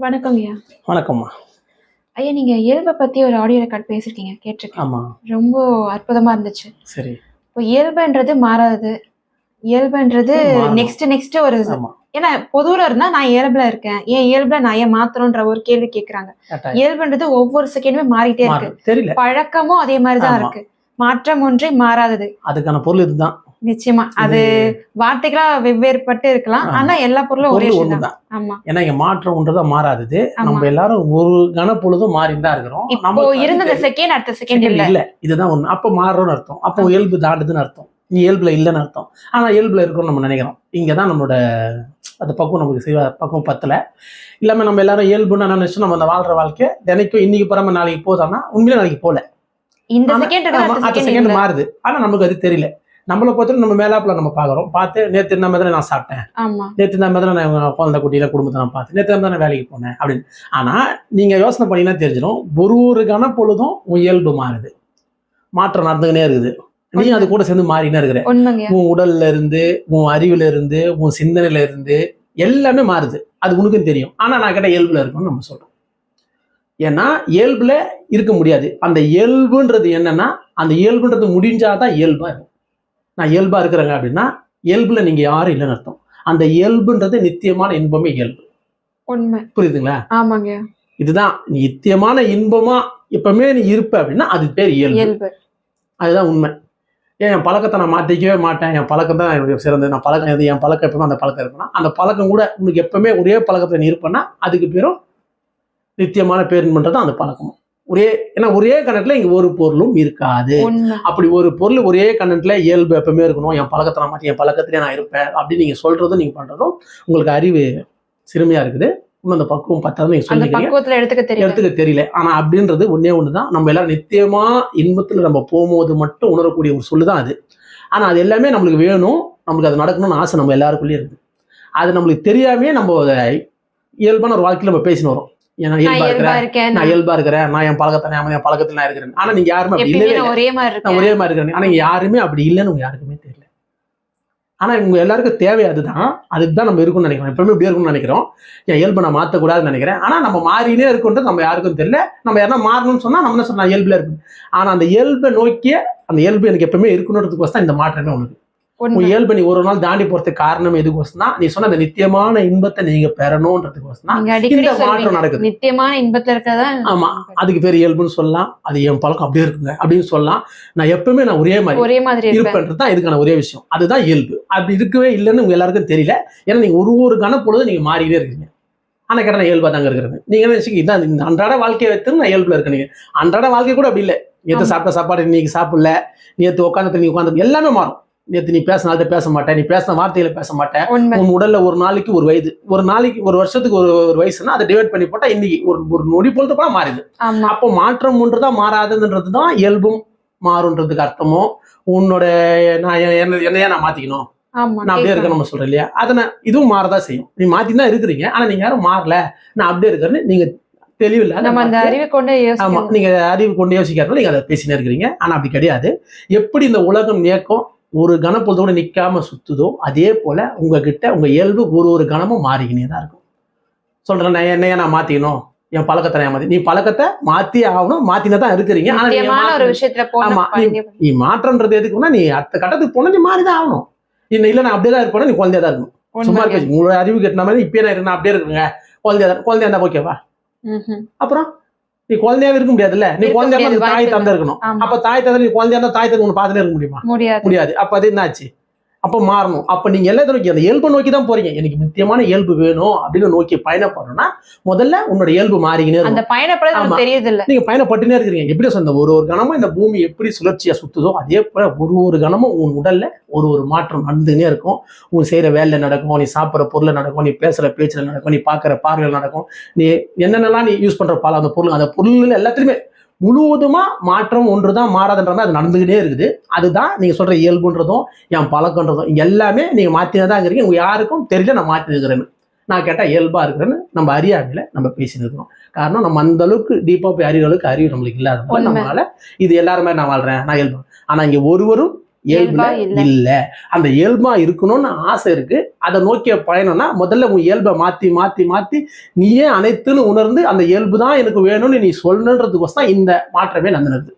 வணக்கங்க ஐயா. வணக்கம்மா. ஐயா நீங்க இயல்பை பத்தி ஒரு ஆடியோ ரெக்கார்ட் பேசிருக்கீங்க கேட்டிருக்கேன். ஆமா. ரொம்ப அற்புதமா இருந்துச்சு. சரி. இப்போ இயல்புன்றது மாறாது. இயல்புன்றது. நெக்ஸ்ட் நெக்ஸ்ட் ஒரு ஏன்னா பொதுவுல இருந்தா நான் இயல்புல இருக்கேன். ஏன் இயல்புல நான் ஏன் மாத்தணும்ன்ற ஒரு கேள்வி கேக்குறாங்க. கட்டாயம். இயல்புன்றது ஒவ்வொரு செகண்டுமே மாறிட்டே இருக்கு. பழக்கமும் அதே மாதிரிதான். இருக்கு. மாற்றம் ஒன்றே மாறாதது. அதுக்கான பொருள் இதுதான். நிச்சயமா. அது வார்த்தைகளா வெவ்வேறுபட்டு இருக்கலாம். ஆனா எல்லா பொருளும் ஒரே ஒண்ணுதான். ஆமா. ஏன்னா இங்க மாற்றம் ஒன்றுதான் மாறாதது. நம்ம எல்லாரும் ஒரு கணப்பொழுதும் மாறின்னு தான் இருக்கிறோம் நமக்கு இருந்த செகண்ட் அடுத்த செகண்ட் இல்ல. இல்ல. இதுதான் ஒண்ணு. அப்ப மாறுறோம்னு அர்த்தம். அப்போ இயல்பு தாண்டுதுன்னு அர்த்தம். நீ இயல்புல இல்லைன்னு அர்த்தம். ஆனா இயல்புல இருக்கோம்னு நம்ம நினைக்கிறோம். இங்கதான் நம்மளோட அந்த பக்குவம் நமக்கு செய்வ பக்குவம் பத்தல. இல்லாம நம்ம எல்லாரும் இயல்புன்னு என்ன நினைச்சு நம்ம அந்த வாழ்ற வாழ்க்கை தினைக்கும் இன்னைக்கு போறாம நாளைக்கு போதோம்னா உண்மையில நாளைக்கு போல. இந்த செகண்ட் மாறுது. ஆனா நமக்கு அது தெரியல. நம்மளை பொறுத்தவரை நம்ம மேலாப்புல நம்ம பாக்குறோம். பார்த்து நேத்து இந்த மாதிரி நான் சாப்பிட்டேன். நேற்று இந்த மாதிரி நான் குழந்தை குட்டியில குடும்பத்தை நான் பார்த்தேன் நேற்று தான் நான் வேலைக்கு போனேன் அப்படின்னு. ஆனா நீங்க யோசனை பண்ணீங்கன்னா தெரிஞ்சிடும். ஒரு ஒரு கணப்பொழுதும் உன் இயல்பு மாறுது. மாற்றம் நடந்துக்கினே இருக்குது. நீ அது கூட சேர்ந்து மாறினே இருக்கிற. உன் உடல்ல இருந்து உன் அறிவுல இருந்து உன் சிந்தனையில இருந்து எல்லாமே மாறுது. அது உனக்கும் தெரியும். ஆனா நான் கேட்ட இயல்புல இருக்கும்னு நம்ம சொல்றோம். ஏன்னா இயல்புல இருக்க முடியாது. அந்த இயல்புன்றது என்னன்னா அந்த இயல்புன்றது முடிஞ்சாதான் இயல்பா இருக்கும். நான் இயல்பா இருக்கிறேங்க அப்படின்னா இயல்புல நீங்க யாரும் இல்லைன்னு அர்த்தம். அந்த இயல்புன்றது நித்தியமான இன்பமே இயல்பு. உண்மை. புரியுதுங்களா? ஆமாங்க. இதுதான் நித்தியமான இன்பமா எப்பவுமே நீ இருப்ப அப்படின்னா அது பேர் இயல்பு. அதுதான் உண்மை. ஏன் என் பழக்கத்தை நான் மாற்றிக்கவே மாட்டேன். என் பழக்கம் தான் எனக்கு சிறந்தது. நான் பழக்கம் எது என் பழக்கம் எப்பவுமே அந்த பழக்கம் இருப்பேன்னா அந்த பழக்கம் கூட உனக்கு எப்பவுமே ஒரே பழக்கத்தில் நீ இருப்பேன்னா அதுக்கு பேரும் நித்தியமான பேருன்றது அந்த பழக்கம் ஒரே ஏன்னா ஒரே கணக்கில் இங்கே ஒரு பொருளும் இருக்காது. அப்படி ஒரு பொருள் ஒரே கண்ணன்ல இயல்பு எப்பவுமே இருக்கணும். என் பழக்கத்தை மாற்றி என் பழக்கத்திலே நான் இருப்பேன் அப்படின்னு நீங்கள் சொல்றதும் நீங்கள் பண்ணுறதும் உங்களுக்கு அறிவு சிறுமையாக இருக்குது. இன்னும் அந்த பக்குவம் பத்தாவது அந்த சொல்லிக்கிறீங்க. பக்குவத்துல எடுத்துக்க தெரியும் எடுத்துக்க தெரியல. ஆனா அப்படின்றது ஒண்ணே ஒண்ணுதான். நம்ம எல்லாரும் நித்தியமா இன்பத்துல நம்ம போகும்போது மட்டும் உணரக்கூடிய ஒரு சொல்லு தான் அது. ஆனா அது எல்லாமே நம்மளுக்கு வேணும். நம்மளுக்கு அது நடக்கணும்னு ஆசை நம்ம எல்லாருக்குள்ளேயும் இருக்குது அது நம்மளுக்கு தெரியாமே நம்ம இயல்பான ஒரு வாழ்க்கையில நம்ம பேசின்னு வரோம். நான் இயல்பா இருக்கேன். நான் இயல்பா இருக்கிறேன். நான் என் பழக்கத்தை நான் என் பழக்கத்துல நான் இருக்கிறேன். ஆனா நீங்க யாருமே அப்படி இல்லவே நான் ஒரே மாதிரி நான் இருக்கேன். ஒரே மாதிரி இருக்கிறேன் ஆனா யாருமே அப்படி இல்லைன்னு உங்க யாருக்குமே தெரியல. ஆனா எல்லாருக்கும் தேவை அதுதான். அதுக்கு தான் நம்ம இருக்கும்னு நினைக்கிறோம். எப்பவுமே இப்படி இருக்கும்னு நினைக்கிறோம். என் இயல்பை நான் மாற்றக்கூடாதுன்னு நினைக்கிறேன். ஆனா நம்ம மாறினே இருக்குன்றது நம்ம யாருக்கும் தெரியல. நம்ம யாரா மாறணும்னு சொன்னா நம்ம என்ன சொன்னா இயல்புல இருக்கு ஆனா அந்த இயல்பை நோக்கிய அந்த இயல்பு எனக்கு எப்பவுமே இருக்கணுன்றதுக்கு தான் இந்த மாற்றமே உனக்கு. உன் இயல்பை நீ ஒரு நாள் தாண்டி போறதுக்கு காரணம் எதுக்கோசம் தான் நீ சொன்ன அந்த நித்தியமான இன்பத்தை நீங்க அடிக்கடி இந்த மாற்றம் நடக்குது. நித்தியமான இன்பத்துல இருக்கிறதா ஆமா. அதுக்கு பேர் இயல்புன்னு சொல்லலாம். அது என் பழக்கம் அப்படியே இருக்குங்க. அப்படின்னு சொல்லலாம். நான் எப்பவுமே நான் ஒரே மாதிரி ஒரே மாதிரி இருப்பேன். இருப்பேன்றது தான் இதுக்கான ஒரே விஷயம். அதுதான் இயல்பு. அப்படி இருக்கவே இல்லைன்னு உங்க எல்லாருக்கும் தெரியல. ஏன்னா நீங்க ஒரு ஒரு கணப்பொழுது நீங்க மாறிட்டே இருக்கீங்க. ஆனா கேட்ட நான் இயல்பா தாங்க இருக்கிறேன் நீங்க என்ன நினைச்சீங்க இதான் இந்த அன்றாட வாழ்க்கையை வைத்து நான் இயல்புல இருக்கேன் நீங்க. அன்றாட வாழ்க்கை கூட அப்படி இல்லை. நேற்று. சாப்பிட்ட சாப்பாடு இன்னைக்கு சாப்பிடல. நேற்று உட்காந்து நீ உட்காந்து எல்லாமே மாறும். நேற்று நீ பேசினால்ட்ட பேச மாட்டேன். நீ பேசின வார்த்தையில பேச மாட்டேன். உன் உடல்ல ஒரு நாளைக்கு ஒரு வயது ஒரு நாளைக்கு ஒரு வருஷத்துக்கு ஒரு ஒரு வயசுனா அதை டிவைட் பண்ணி போட்டா இன்னைக்கு ஒரு ஒரு நொடி பொழுது கூட மாறுது அப்போ மாற்றம் ஒன்றுதா மாறாதுன்றது தான் இயல்பும் மாறுன்றதுக்கு அர்த்தமோ? உன்னோட நான் என்னையா நான் மாத்திக்கணும்? நான் அப்படியே. இருக்கேன் நம்ம சொல்றேன் இல்லையா? அதை நான் இதுவும் மாறதா செய்யும். நீ மாத்தி தான் இருக்கிறீங்க. ஆனா நீங்க யாரும் மாறல. நான் அப்படியே இருக்கிறேன்னு நீங்க தெளிவில்லை நம்ம அந்த அறிவை கொண்டு ஆமா நீங்க அறிவு கொண்டு யோசிக்கிறதுனால நீங்க அதை பேசினே இருக்கிறீங்க. ஆனா அப்படி கிடையாது. எப்படி இந்த உலகம் இயக்கம் ஒரு கணப்பொழுதோட நிக்காம சுத்துதோ அதே போல உங்ககிட்ட உங்க இயல்பு ஒரு ஒரு கணமும் மாறிக்கினே தான் இருக்கும். சொல்றேன் நான் என்னைய நான் மாத்திக்கணும்? என் பழக்கத்தை நான் மாத்தி நீ பழக்கத்தை மாத்தி ஆகணும் தான் இருக்கிறீங்க. ஆனா நீங்க முக்கியமான ஒரு விஷயத்துல நீ மாற்றம்ன்றது எதுக்குன்னா நீ அடுத்த கட்டத்துக்கு போனா நீ மாறிதான் ஆகணும். இன்னும் இல்ல நான் அப்படியே தான் இருப்பேன் நீ குழந்தையா தான் இருக்கணும். சும்மா. இருக்க உங்களோட அறிவு கட்டின மாதிரி இப்பயே நான் இருக்கேன் அப்படியே இருக்குங்க. குழந்தையா தான் குழந்தையா இருந்தா ஓகேவா. அப்புறம்? நீ குழந்தையாவே இருக்க முடியாதுல்ல? நீ குழந்தையா தாய் தந்தை இருக்கணும் அப்ப தாய் தந்தை நீ குழந்தையா தாய் தந்தை உன்னை பார்த்துட்டே இருக்க முடியுமா? முடியாது. அப்ப அது என்னாச்சு? அப்ப மாறணும். அப்ப நீங்க எல்லாத்தையும் நோக்கி அந்த இயல்பை நோக்கி தான் போறீங்க. எனக்கு முக்கியமான இயல்பு வேணும் அப்படின்னு நோக்கி பயணப்படணும்னா முதல்ல உன்னோட இயல்பு மாறிக்கினே இருக்கும் அந்த பயணப்பட ஆமா. நமக்கு தெரியுது இல்ல நீங்க பயணப்பட்டுனே இருக்கிறீங்க. எப்படி சொன்ன ஒரு ஒரு கணமும் இந்த பூமி எப்படி சுழற்சியா சுத்துதோ அதே போல ஒரு ஒரு கணமும் உன் உடல்ல ஒரு ஒரு மாற்றம் நடந்துனே இருக்கும். உன் செய்யற வேலையில நடக்கும் நீ சாப்பிட்ற பொருள்ல நடக்கும் நீ பேசுற பேச்சுல நடக்கும் நீ பார்க்குற பார்வையில நடக்கும். நீ என்னென்னலாம் நீ யூஸ் பண்ற பால் அந்த பொருள் அந்த பொருள் எல்லாத்துலயுமே முழுவதுமா மாற்றம் ஒன்றுதான் மாறாதுன்றது அது நடந்துகிட்டே இருக்குது. அதுதான் நீங்க சொல்ற இயல்புன்றதும் என் பழக்கன்றதும் எல்லாமே நீங்க மாத்தினே தான் இருக்கிறீங்க உங்க யாருக்கும் தெரியல நான் மாத்தி இருக்கிறேன்னு நான் கேட்டா இயல்பா இருக்கிறேன்னு நம்ம அறியாமையில நம்ம பேசிட்டு இருக்கிறோம். காரணம் நம்ம அந்த அளவுக்கு டீப்பா போய் அறிகிற அளவுக்கு அறிவு நம்மளுக்கு உண்மை. நம்மளால இது எல்லாருமே நான் வாழ்றேன். நான் இயல்பு. ஆனா இங்க ஒருவரும் இயல்பா இல்ல. அந்த இயல்பா இருக்கணும்னு ஆசை இருக்கு. அதை நோக்கிய பயணம்னா முதல்ல உன் இயல்பை மாத்தி மாத்தி மாத்தி நீயே அனைத்துன்னு உணர்ந்து அந்த இயல்பு தான் எனக்கு வேணும்னு நீ சொல்லணுன்றதுக்கோசம் இந்த மாற்றமே நடந்துருது.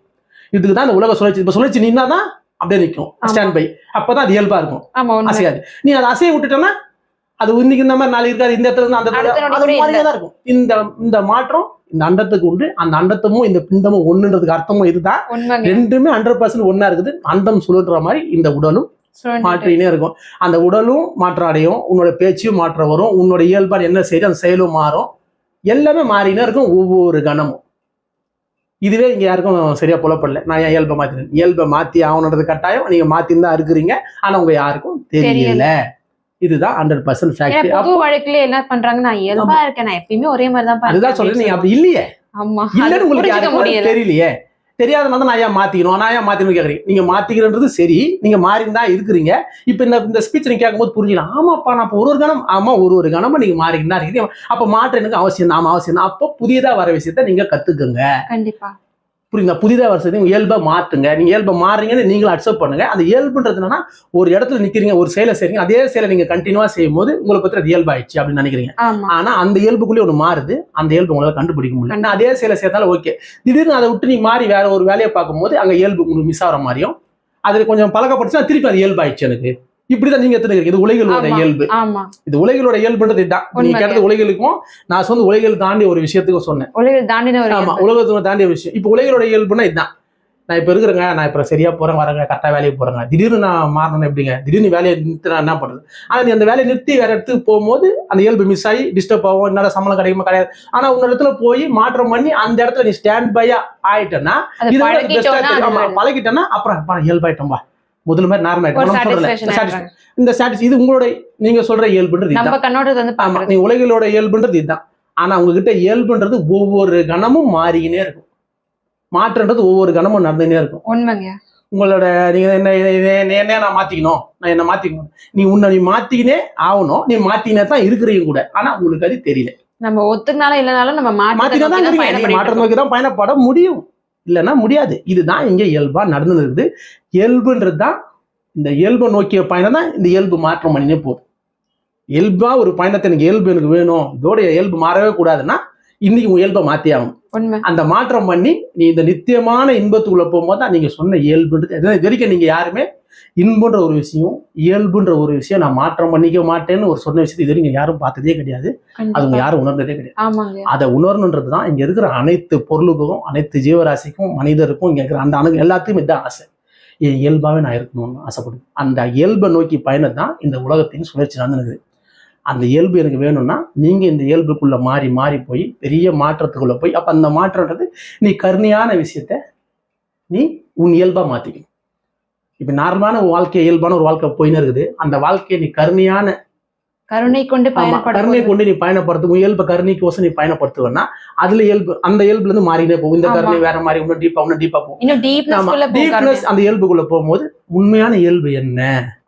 இதுக்கு தான் இந்த உலக சுழற்சி. இப்ப சுழற்சி நின்னா தான் அப்படியே நிற்கும். ஸ்டாண்ட் பை அப்பதான் அது இயல்பா இருக்கும். அசையாது. நீ அதை அசைய விட்டுட்டோம்னா அது இன்னைக்கு இந்த மாதிரி நாளைக்கு இருக்காது. இந்த இடத்துல இருந்து அந்த அது மாதிரியே தான் இருக்கும். இந்த இந்த மாற்றம் இந்த அண்டத்துக்கு உண்டு. அந்த அண்டத்தமும் இந்த பிண்டமும் ஒண்ணுன்றதுக்கு அர்த்தமும் இதுதான். ரெண்டுமே ஹண்ட்ரட் பர்சன்ட் ஒன்னா இருக்குது. அண்டம் சுழற்ற மாதிரி இந்த உடலும். மாற்றினே இருக்கும். அந்த உடலும் மாற்றம் அடையும் உன்னோட பேச்சும் மாற்றம் வரும். உன்னோட இயல்பான என்ன செய்யுது அந்த செயலும் மாறும். எல்லாமே மாறினே இருக்கும் ஒவ்வொரு கணமும். இதுவே இங்க யாருக்கும் சரியா புலப்படல. நான் என் இயல்பை மாத்தினேன்? இயல்பை மாத்தி ஆகணுன்றது கட்டாயம். நீங்க மாத்தின்னு தான் இருக்கிறீங்க. ஆனா உங்க யாருக்கும் தெரியல. இதுதான் ஹண்ட்ரட் பர்சன்ட் ஃபேக்ட் பொது வழக்குல என்ன பண்றாங்க நான் இயல்பா இருக்கேன். நான் எப்பயுமே ஒரே மாதிரி தான் அதுதான் சொல்றேன். நீங்க அப்படி இல்லையே. ஆமா. இல்லன்னு உங்களுக்கு தெரியலையே. தெரியாதனால தான் நான் ஏன் மாத்திக்கணும்? நான் ஏன் மாத்திக்கணும் கேக்குறீங்க? நீங்க மாத்திக்கிறன்றது சரி. நீங்க மாறி தான் இருக்கிறீங்க. இப்ப இந்த இந்த ஸ்பீச் நீங்க கேட்கும்போது புரிஞ்சுக்கலாம் ஆமாப்பா நான் இப்ப ஒரு ஒரு கணம் ஆமா ஒரு ஒரு கணமா நீங்க மாறிக்கிட்டு தான் இருக்கீங்க. அப்ப மாற்றம் எனக்கு அவசியம் தான். ஆமா அவசியம் தான். அப்போ புதியதா வர விஷயத்த நீங்க கத்துக்குங்க. கண்டிப்பா. புரியுங்களா புதிதா வர விஷயத்தை இயல்பை மாத்துங்க. நீங்க இயல்பை மாறுறீங்கன்னு நீங்களும் அக்செப்ட் பண்ணுங்க. அந்த இயல்புன்றது என்னன்னா ஒரு இடத்துல நிக்கிறீங்க ஒரு செயலை செய்றீங்க அதே செயலை நீங்க கண்டினியூவா செய்யும் போது உங்களை பத்தி அது இயல்பாயிடுச்சு அப்படின்னு நினைக்கிறீங்க. ஆமா. ஆனா அந்த இயல்புக்குள்ளே ஒன்று மாறுது. அந்த இயல்பு உங்களால கண்டுபிடிக்க முடியல அதே செயலை சேர்த்தாலும் ஓகே திடீர்னு அதை விட்டு நீ மாறி வேற ஒரு வேலையை பார்க்கும்போது அங்க இயல்பு உங்களுக்கு மிஸ் ஆகிற மாதிரியும் அதுல கொஞ்சம் பழக்கப்படுச்சுன்னா திருப்பி அது இயல்பாயிடுச்சு எனக்கு. இப்படிதான் நீங்க எடுத்துக்கிறீங்க இது உலகளோட. இயல்பு. இது உலகளோட இயல்புன்றது நீங்க. கேட்டது உலகளுக்கும் நான் சொந்த உலகில் தாண்டி ஒரு விஷயத்துக்கும் சொன்னேன். உலகில் ஆமா. உலகத்துல தாண்டிய விஷயம். இப்போ உலகளோட இயல்புனா இதுதான் நான் இப்ப இருக்கிறேங்க நான் இப்ப சரியா போறேன் வரேங்க கரெக்டா வேலைக்கு போறேங்க. திடீர்னு நான் மாறணும் எப்படிங்க? திடீர்னு வேலையை நிறுத்தி நான் என்ன பண்றது? ஆனா நீ அந்த வேலையை நிறுத்தி வேற இடத்துக்கு போகும்போது அந்த இயல்பு மிஸ் ஆகி டிஸ்டர்ப் ஆகும். என்னால சம்பளம் கிடைக்குமா கிடையாது. ஆனா உன்னோட இடத்துல போய் மாற்றம் பண்ணி அந்த இடத்துல நீ ஸ்டாண்ட் பையா ஆயிட்டேன்னா அது பழகிட்டேன்னா அப்புறம் அப்பா, இயல்பாயிட்டோம்பா. முதல்ல மாதிரி நார்மல். இந்த சாட்டிஸ் இது உங்களோட நீங்க சொல்ற இயல்புன்றது இதுதான். நம்ம கண்ணோட்டத்தை வந்து ஆமா நீ உலகளோட இயல்புன்றது இதுதான். ஆனா உங்ககிட்ட இயல்புன்றது ஒவ்வொரு கணமும் மாறிக்கினே இருக்கும். மாற்றன்றது ஒவ்வொரு கணமும் நடந்துனே இருக்கும். உண்மைங்க. உங்களோட நீங்க என்ன என்ன- நான் மாத்திக்கணும்? நான் என்ன மாத்திக்கணும்? நீ உன்னை நீ மாத்திக்கினே ஆகணும். நீ மாத்திக்கினே தான் இருக்கிறீங்க கூட. ஆனா உங்களுக்கு அது தெரியல. நம்ம ஒத்துக்கினாலும் இல்லனாலும் நம்ம மாத்தினா தான் மாற்றம் நோக்கி தான் பயணப்பட முடியும். இல்லைன்னா முடியாது. இதுதான் இங்கே இயல்பாக நடந்து இருக்குது இயல்புன்றது தான் இந்த இயல்பை நோக்கிய பயணம் தான் இந்த இயல்பு மாற்றம் பண்ணினே போதும். இயல்பாக ஒரு பயணத்தை எனக்கு இயல்பு எனக்கு வேணும் இதோடைய இயல்பு மாறவே கூடாதுன்னா இன்னைக்கு உன் இயல்பை மாத்தி ஆகணும். உண்மை. அந்த மாற்றம் பண்ணி நீ இந்த நித்தியமான இன்பத்துக்குள்ள போகும்போது தான் நீங்க சொன்ன இயல்புன்றது இது வரைக்கும் நீங்க யாருமே இன்புன்ற ஒரு விஷயம் இயல்புன்ற ஒரு விஷயம் நான் மாற்றம் பண்ணிக்க மாட்டேன்னு ஒரு சொன்ன விஷயத்தை இது வரைக்கும் யாரும் பார்த்ததே கிடையாது. அது. யாரும் உணர்ந்ததே கிடையாது. அதை உணரணுன்றது தான் இங்க இருக்கிற அனைத்து பொருளுக்கும் அனைத்து ஜீவராசிக்கும் மனிதருக்கும் இங்க இருக்கிற அந்த அணு எல்லாத்துக்கும் இதுதான் ஆசை. என் இயல்பாவே நான் இருக்கணும்னு ஆசைப்படுது அந்த இயல்பை நோக்கி பயணம் தான் இந்த உலகத்தின் சுழற்சி நடந்துருக்குது அந்த இயல்பு எனக்கு வேணும்னா நீங்கள் இந்த இயல்புக்குள்ளே மாறி மாறி போய் பெரிய மாற்றத்துக்குள்ள போய் அப்போ அந்த மாற்றன்றது நீ கருணையான விஷயத்த நீ உன் இயல்பாக மாற்றிக்கணும் இப்போ நார்மலான வாழ்க்கை இயல்பான ஒரு வாழ்க்கை போயின்னு இருக்குது. அந்த வாழ்க்கையை நீ கருணையான கருணை கொண்டு கருணை கொண்டு நீ பயணப்படுத்து உன் இயல்பு கருணைக்கோசம் நீ பயணப்படுத்துவனா அதுல இயல்பு அந்த இயல்புல இருந்து மாறினே போகும் இந்த. கருணை வேற மாதிரி இன்னும் டீப்பா இன்னும் டீப்பா போகும் அந்த இயல்புக்குள்ள போகும்போது உண்மையான இயல்பு என்ன?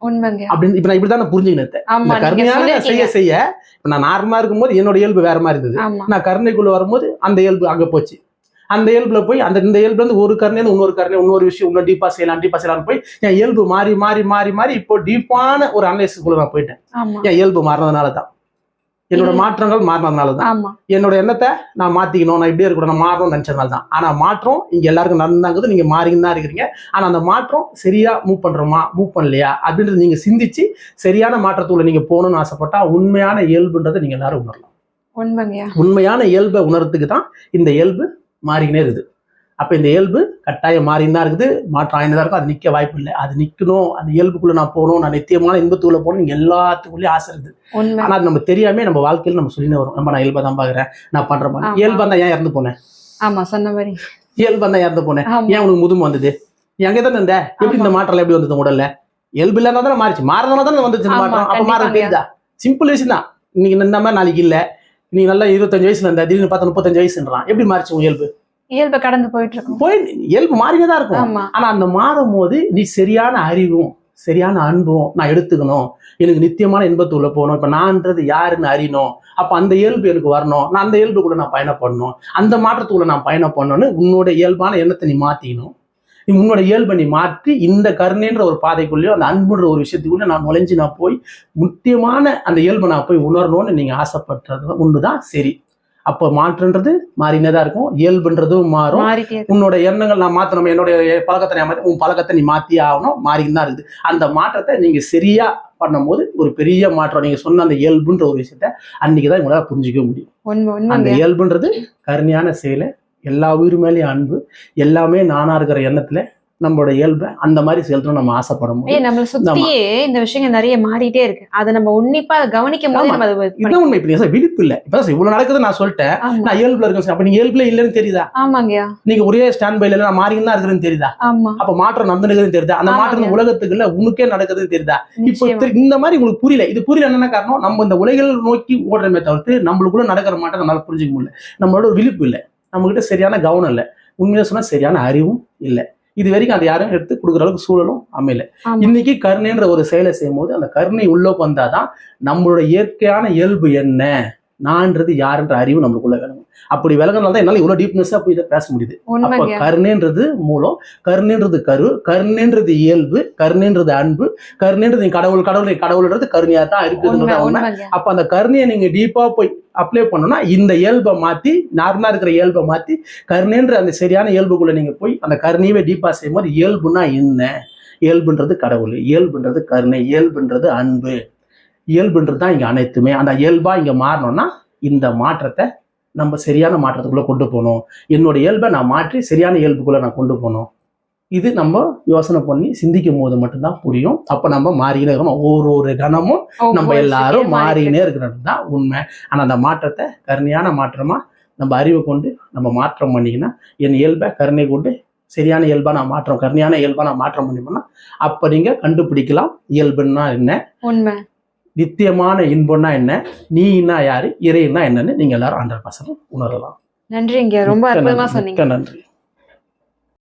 உண்மைங்க. அப்படின்னு இப்ப நான் இப்படிதான் புரிஞ்சுக்கினேன் கருணையான செய்ய செய்ய இப்ப நான் நார்மலா இருக்கும்போது என்னோட இயல்பு வேற மாதிரி இருந்தது. நான் கருணைக்குள்ள வரும்போது அந்த இயல்பு அங்க போச்சு. அந்த இயல்புல போய் அந்த இந்த இயல்புல இருந்து ஒரு கருணை இன்னொரு கருணை இன்னொரு விஷயம் இன்னும் டீப்பா செய்யலாம் டீப்பா செய்யலாம் போய் என் இயல்பு மாறி மாறி மாறி மாறி இப்போ டீப்பான ஒரு அனலைசிஸ்க்குள்ள நான் போயிட்டேன். என் இயல்பு மாறினதுனால தான் என்னோட. மாற்றங்கள் மாறினதுனால தான் என்னோட எண்ணத்தை நான் மாத்திக்கணும் நான் இப்படியே இருக்கணும் நான் மாறணும்னு நினைச்சதுனால தான் ஆனா மாற்றம் இங்க எல்லாருக்கும் நடந்தாங்குது நீங்க மாறின்னு தான் இருக்கிறீங்க. ஆனா அந்த மாற்றம் சரியா மூவ் பண்றோமா? மூவ் பண்ணலையா? அப்படின்றது நீங்க சிந்திச்சு சரியான மாற்றத்துக்குள்ள நீங்க போகணும்னு ஆசைப்பட்டா உண்மையான இயல்புன்றதை நீங்க எல்லாரும் உணரலாம். உண்மையான இயல்பை உணர்றதுக்கு தான் இந்த இயல்பு மாறிக்கினே இருக்குது. அப்ப இந்த இயல்பு கட்டாயம் மாறின்னு தான் இருக்குது. மாற்றம் தான் இருக்கும். அது நிக்க வாய்ப்பு இல்லை. அது நிக்கணும். அந்த இயல்புக்குள்ள நான் போகணும். நான் நித்தியமான இன்பத்துக்குள்ள போகணும். எல்லாத்துக்குள்ளேயும் ஆசை இருக்குது. உண்மை. ஆனா அது நம்ம தெரியாம நம்ம வாழ்க்கையில நம்ம சொல்லினே வரும். நம்ம நான் இயல்பா தான் பாக்குறேன். நான் பண்ற மாதிரி. ஆமா. இயல்பா தான் ஏன் இறந்து போனேன்? ஆமா சொன்ன மாதிரி. இயல்பா தான் இறந்து போனேன். ஏன் உனக்கு முதுமை வந்தது? நீ அங்கே தானே இருந்த? எப்படி இந்த மாற்றம் எப்படி வந்தது உடல்ல? இயல்பு இல்லாம தானே மாறிச்சு. மாறதுனால தானே வந்துச்சு மாற்றம். அப்ப மாற. தெரியுதா? சிம்பிள் விஷயம் தான் இன்னைக்கு இந்த மாதிரி நாளைக்கு இல்ல. நீ நல்லா இருபத்தஞ்சு வயசுல இருந்த திடீர்னு பார்த்தா முப்பத்தஞ்சு வயசுன்றான். எப்படி மாறிச்சு இயல்பு? இயல்பு கடந்து போயிட்டு இருக்கோம் போய் இயல்பு மாறினே தான் இருக்கும் ஆனா அந்த மாறும் போது நீ சரியான அறிவும் சரியான அன்பும் நான் எடுத்துக்கணும். எனக்கு நித்தியமான இன்பத்துக்குள்ள போகணும். இப்ப நான்ன்றது யாருன்னு அறியணும். அப்ப அந்த இயல்பு எனக்கு வரணும். நான் அந்த இயல்புக்குள்ள நான் பயணம் பண்ணணும் அந்த மாற்றத்துக்குள்ள நான் பயணம் பண்ணணும்னு உன்னோட இயல்பான எண்ணத்தை நீ மாத்திக்கணும். நீ உன்னோட இயல்பை நீ மாற்றி இந்த கருணைன்ற ஒரு பாதைக்குள்ளேயோ அந்த அன்புன்ற ஒரு விஷயத்துக்குள்ள நான் நுழைஞ்சு நான் போய் முக்கியமான அந்த இயல்பை நான் போய் உணரணும்னு நீங்க ஆசைப்பட்டது ஒண்ணுதான். சரி. அப்போ மாற்றுன்றது மாறினே தான் இருக்கும். இயல்புன்றதும் மாறும். உன்னோட எண்ணங்கள் நான் மாத்தணும். என்னுடைய பழக்கத்தை நான் உன் பழக்கத்தை நீ மாத்தி ஆகணும். மாறின்னு தான் இருக்குது. அந்த மாற்றத்தை நீங்க சரியா பண்ணும்போது ஒரு பெரிய மாற்றம். நீங்க சொன்ன அந்த இயல்புன்ற ஒரு விஷயத்த அன்னைக்கு தான் உங்களால புரிஞ்சிக்க முடியும். அந்த இயல்புன்றது கருணையான செயலை எல்லா உயிர் மேலேயும் அன்பு எல்லாமே நானா இருக்கிற எண்ணத்துல நம்மளோட இயல்பை அந்த மாதிரி செலுத்தணும் நம்ம ஆசைப்படும் நம்மள சுத்தியே இந்த விஷயங்கள் நிறைய மாறிட்டே இருக்கு. அதை நம்ம உன்னிப்பா அதை கவனிக்கும் போது. நம்ம இதான் உண்மை. இப்ப விழிப்பு இல்ல. இப்ப இவ்வளவு நடக்குது நான் சொல்லிட்டேன். நான் இயல்புல இருக்கேன் அப்ப நீங்க இயல்புல இல்லைன்னு தெரியுதா? ஆமாங்கய்யா. நீங்க ஒரே ஸ்டாண்ட் பைல நான் மாறின்னு தான் இருக்கிறேன்னு தெரியுதா? ஆமா. அப்ப மாற்றம் நடந்துருக்குதுன்னு தெரியுதா? அந்த மாற்றம் ஆமாங்க. உலகத்துக்கு இல்ல உனக்கே நடக்குதுன்னு தெரியுதா? இப்போ இந்த மாதிரி உங்களுக்கு புரியல. இது புரியல என்ன காரணம்? நம்ம இந்த உலகில் நோக்கி ஓடுறமே தவிர்த்து நம்மளுக்குள்ள நடக்கிற மாட்டம் நம்மளால புரிஞ்சுக்க முடியல. நம்மளோட விழிப்பு இல்லை. நம்ம கிட்ட சரியான கவனம் இல்லை. உண்மையா சொன்னா சரியான அறிவும் இல்லை. இது வரைக்கும் அதை யாரும் எடுத்து கொடுக்குற அளவுக்கு சூழலும் அமையல. இன்னைக்கு கருணைன்ற ஒரு செயலை செய்யும் போது அந்த கருணை உள்ள வந்தாதான் நம்மளோட இயற்கையான இயல்பு என்ன? நான்றது யாருன்ற அறிவு நம்மளுக்குள்ள விளங்கும் அப்படி விளங்கினால தான் என்னால இவ்வளவு டீப்னஸா போய் இதை பேச முடியுது. அப்ப கருணைன்றது மூலம் கருணைன்றது கரு கருணைன்றது இயல்பு கருணைன்றது அன்பு கருணைன்றது நீ கடவுள் கடவுள் கடவுள்ன்றது கருணையா தான் இருக்குதுன்றது அப்ப அந்த கருணையை நீங்க டீப்பா போய் அப்ளை பண்ணணும்னா இந்த இயல்பை மாத்தி நார்மலா இருக்கிற இயல்பை மாத்தி கருணைன்ற அந்த சரியான இயல்புக்குள்ள நீங்க போய் அந்த கருணையவே டீப்பா செய்யும் போது இயல்புனா என்ன? இயல்புன்றது கடவுள் இயல்புன்றது கருணை இயல்புன்றது அன்பு. இயல்புன்றது தான் இங்க அனைத்துமே. அந்த இயல்பா இங்க மாறணும்னா இந்த மாற்றத்தை நம்ம சரியான மாற்றத்துக்குள்ள கொண்டு போகணும். என்னோட இயல்பை நான் மாற்றி சரியான இயல்புக்குள்ள நான் கொண்டு போகணும். இது நம்ம யோசனை பண்ணி சிந்திக்கும் போது மட்டும்தான் புரியும். அப்ப நம்ம மாறினே இருக்கணும். ஒரு ஒரு கணமும் நம்ம ஒவ்வொரு எல்லாரும் மாறினே இருக்கிறது தான் உண்மை. ஆனா அந்த மாற்றத்தை கருணையான மாற்றமா நம்ம அறிவை கொண்டு நம்ம மாற்றம் பண்ணிக்கினா என் இயல்பை கருணை கொண்டு சரியான இயல்பா நான் மாற்றம் கருணையான இயல்பா நான் மாற்றம் பண்ணிப்போம்னா அப்ப நீங்க கண்டுபிடிக்கலாம். இயல்புன்னா என்ன? உண்மை. நித்தியமான இன்பம்னா என்ன? நீனா யாரு? இறைன்னா என்னன்னு நீங்க எல்லாரும் ஹண்ட்ரட் பர்சன்ட் உணரலாம். நன்றிங்க. ரொம்ப அற்புதமா சொன்னீங்க. நன்றி.